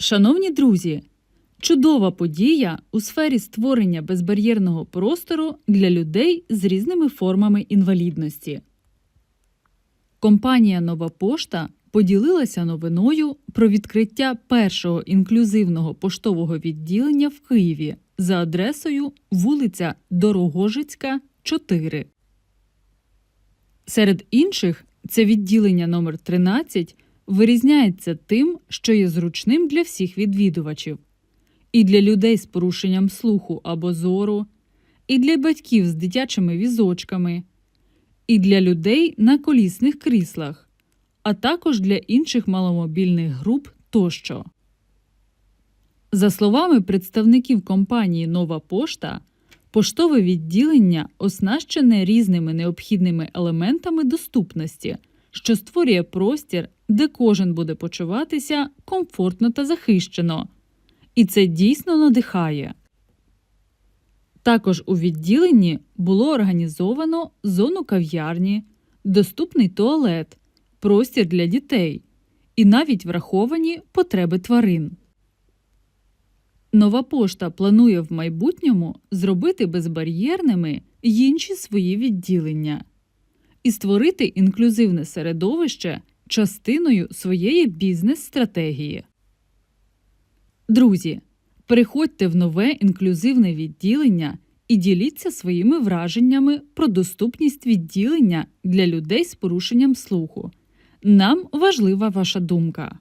Шановні друзі, чудова подія у сфері створення безбар'єрного простору для людей з різними формами інвалідності. Компанія Нова Пошта поділилася новиною про відкриття першого інклюзивного поштового відділення в Києві за адресою вулиця Дорогожицька, 4. Серед інших це відділення номер 13 вирізняється тим, що є зручним для всіх відвідувачів, і для людей з порушенням слуху або зору, і для батьків з дитячими візочками, і для людей на колісних кріслах, а також для інших маломобільних груп тощо. За словами представників компанії Нова Пошта, поштове відділення оснащене різними необхідними елементами доступності, що створює простір, де кожен буде почуватися комфортно та захищено. І це дійсно надихає. Також у відділенні було організовано зону кав'ярні, доступний туалет, простір для дітей і навіть враховані потреби тварин. Нова пошта планує в майбутньому зробити безбар'єрними інші свої відділення і створити інклюзивне середовище частиною своєї бізнес-стратегії. Друзі, переходьте в нове інклюзивне відділення і діліться своїми враженнями про доступність відділення для людей з порушенням слуху. Нам важлива ваша думка.